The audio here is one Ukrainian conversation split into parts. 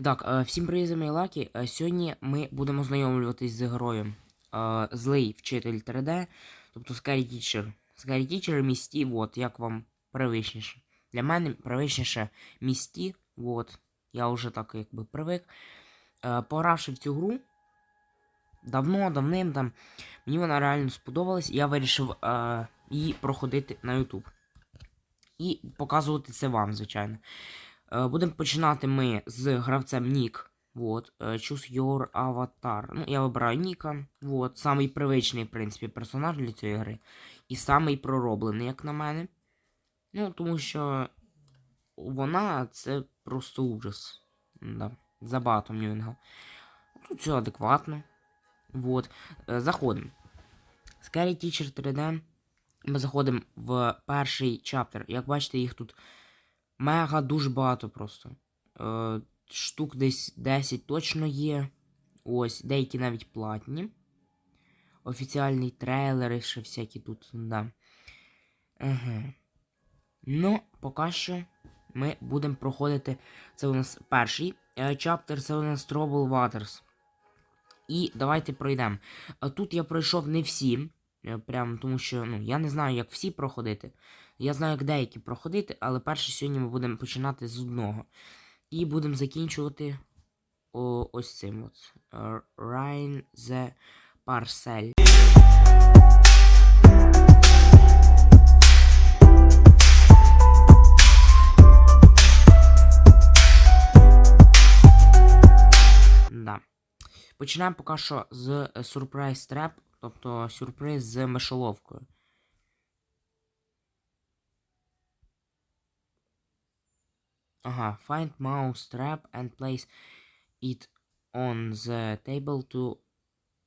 І так, е, всім привіт, з Лакі. Е, Сьогодні ми будемо знайомлюватись з героєм е, Злий вчитель 3D, тобто Scary Teacher. Scary Teacher місті, от, як вам привичніше. Для мене привичніше місті, от. Я вже так якби привик. Е, Погравши в цю гру давно, давним там, мені вона реально сподобалась, я вирішив її проходити на YouTube. І показувати це вам, звичайно. Е, Будемо починати ми з гравцем Нік. Вот, е, choose your avatar. Ну, я вибираю Ніка. Вот, самий привичний, в принципі, персонаж для цієї гри. І самий пророблений, як на мене. Ну, тому що вона це просто ужас. Да. Забагато Мюнга. Тут все адекватно. Вот. Е, Заходимо. Scary Teacher 3D. Ми заходимо в перший чаптер. Як бачите, їх тут мега дуже багато просто. Е, штук десь 10 точно є. Ось, деякі навіть платні. Офіціальні трейлери, ще всякі тут, да. Ага. Ну, поки що ми будемо проходити. Це у нас перший е, чаптер, це у нас Trouble Waters. І давайте пройдемо. Тут я пройшов не всі. е, Прям тому що ну, я не знаю, як всі проходити. Я знаю, як деякі проходити, але перше сьогодні ми будемо починати з одного. І будемо закінчувати о, ось цим от. Rhine the Parcel. Да. Починаємо поки що з е, Surprise Trap, тобто сюрприз з мишоловкою. Ага, find mouse trap and place it on the table to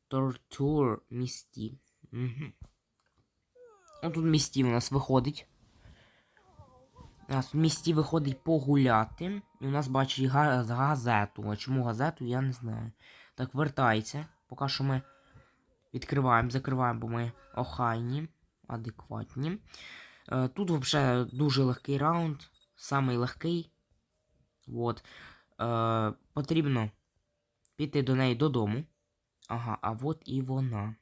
torture Misty. Угу. Ну тут Misty у нас виходить. У нас Misty виходить погуляти. І у нас бачить га- газету. А чому газету, я не знаю. Так, вертається. Поки що ми відкриваємо, закриваємо, бо ми охайні, адекватні. Е, тут взагалі дуже легкий раунд. Самий легкий. От. Е, потрібно піти до неї додому. Ага, а от і вона.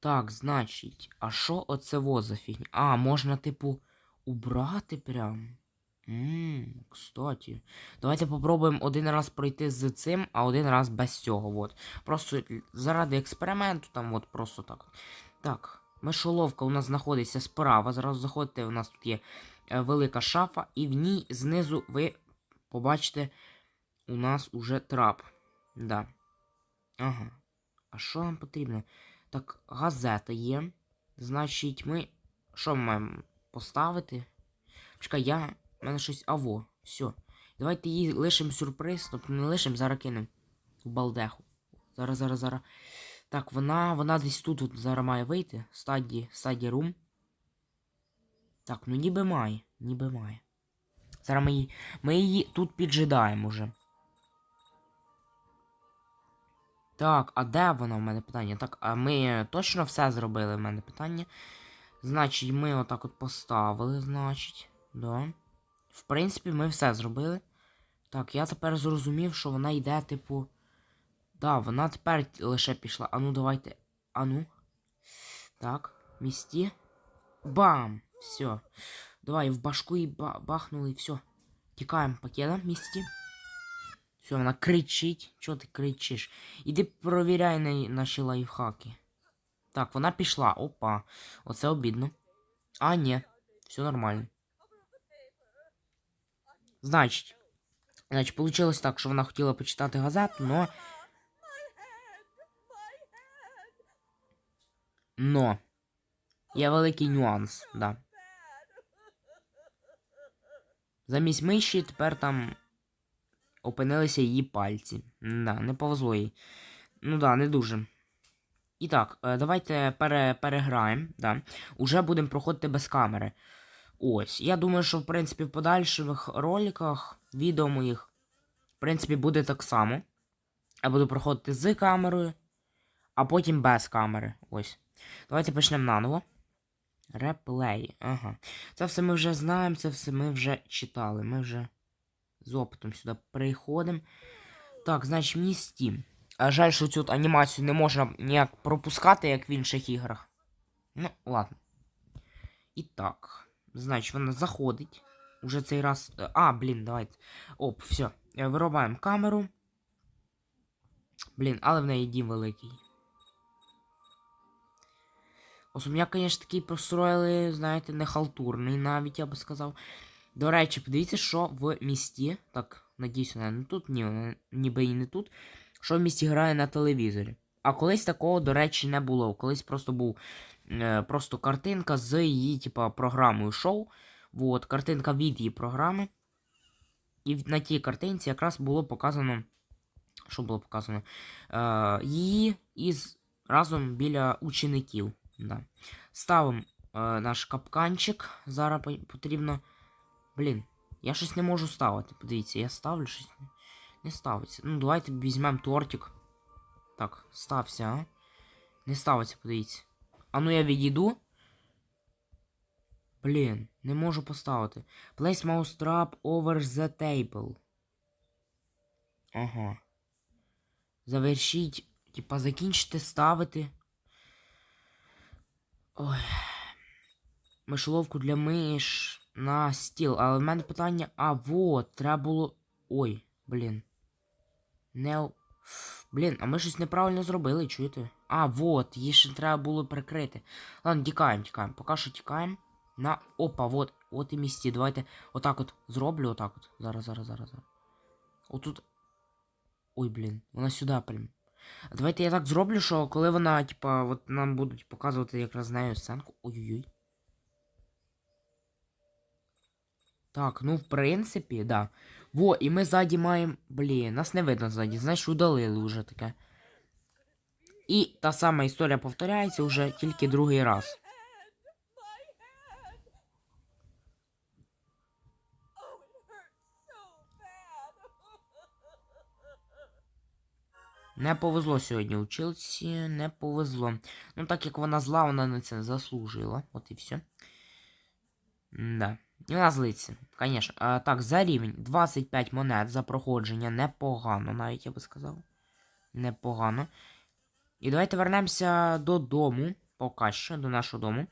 Так, значить, а що оце во за фігня? А, можна, типу, убрати прям. Ммм, кстати. Давайте попробуємо один раз пройти з цим, а один раз без цього. От. Просто заради експерименту, там от просто так. Так, мишоловка у нас знаходиться справа. Зараз заходите, у нас тут є велика шафа, і в ній знизу ви побачите, у нас уже трап. Да. Ага. А що нам потрібно? Так, газета є. Значить, ми. Що ми маємо поставити? Чекай, я. У мене щось аво. Все. Давайте їй лишимо сюрприз, тобто не лишимо, зараз кинемо в балдеху. Зараз, зараз, зараз. Так, вона вона десь тут от зараз має вийти. Стаді, стаді рум. Так, ну ніби має. Ніби має. Зараз ми її. Ми її тут піджидаємо уже. Так, а де вона в мене питання? Так, а ми точно все зробили в мене питання. Значить, ми отак от поставили, значить. Да. В принципі, ми все зробили. Так, я тепер зрозумів, що вона йде, типу. Да, вона тепер лише пішла. Ану, давайте. Ану. Так, місті. Бам! Все. Давай, в башку і ба бахнули, і все. Тікаємо пакетом в місті. Все, вона кричить. Чого ти кричиш? Іди провіряй на наші лайфхаки. Так, вона пішла. Опа. Оце обідно. А, ні. Все нормально. Значить. Значить, получилось так, що вона хотіла почитати газету, но. Но. Є великий нюанс, да. Замість миші тепер там опинилися її пальці. Да, не повезло їй. Ну да, не дуже. І так, е, давайте пере, переграємо. Да. Уже будемо проходити без камери. Ось. Я думаю, що в принципі в подальших роликах, відео моїх, в принципі, буде так само. Я буду проходити з камерою, а потім без камери. Ось. Давайте почнемо наново. Реплей. Ага. Це все ми вже знаємо, це все ми вже читали. Ми вже З опитом сюди приходимо. Так, значить, місті. А жаль, що цю анімацію не можна ніяк пропускати, як в інших іграх. Ну, ладно. І так. Значить, вона заходить. Уже цей раз. е, А, блін, давайте. Оп, все. Вирубаємо камеру. Блін, але в неї дім великий. Особняк, звісно, такий построїли, знаєте, не халтурний навіть, я би сказав. До речі, подивіться, що в місті. Так, надіюсь, не тут, ні, ніби і не тут. Що в місті грає на телевізорі. А колись такого, до речі, не було. Колись просто був е, просто картинка з її, типа, програмою шоу. Вот, картинка від її програми. І на тій картинці якраз було показано. Що було показано? Е, її із разом біля учеників. Да. Ставимо е, наш капканчик. Зараз по- потрібно. Блін, я щось не можу ставити. Подивіться, я ставлю щось. не- ставиться. Ну, давайте візьмемо тортик. Так, стався, а? Не ставиться, подивіться. А ну я відійду. Блін, не можу поставити. Place mouse trap over the table. Ага. Завершіть. Типа закінчити ставити. Ой. Мишоловку для миш на стіл. Але в мене питання. А, вот, треба було. Ой, блін. Не. Блін, а ми щось неправильно зробили, чуєте? А, вот, її ще треба було прикрити. Ладно, тікаємо, тікаємо. Поки що тікаємо. На. Опа, вот, от і місці. Давайте отак от зроблю, отак от. Зараз, зараз, зараз, зараз. Отут. Ой, блін, вона сюди прям. Давайте я так зроблю, що коли вона, типа, от нам будуть показувати якраз з нею сценку. Ой-ой-ой. Так, ну в принципі, да. Во, і ми ззаді маємо. Блін, нас не видно ззаді, значить удалили вже таке. І та сама історія повторяється вже тільки другий раз. Не повезло сьогодні училці, не повезло. Ну, так як вона зла, вона на це заслужила. От і все. Да. І вона злиться, звісно. Так, за рівень 25 монет за проходження. Непогано, навіть я би сказав. Непогано. І давайте вернемося додому. Поки що, до нашого дому.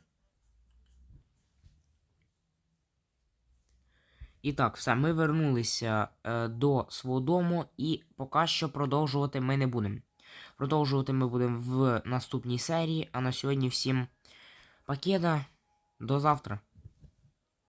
І так, все, ми вернулися е, до свого дому, і поки що продовжувати ми не будемо. Продовжувати ми будемо в наступній серії, а на сьогодні всім пакета. До завтра.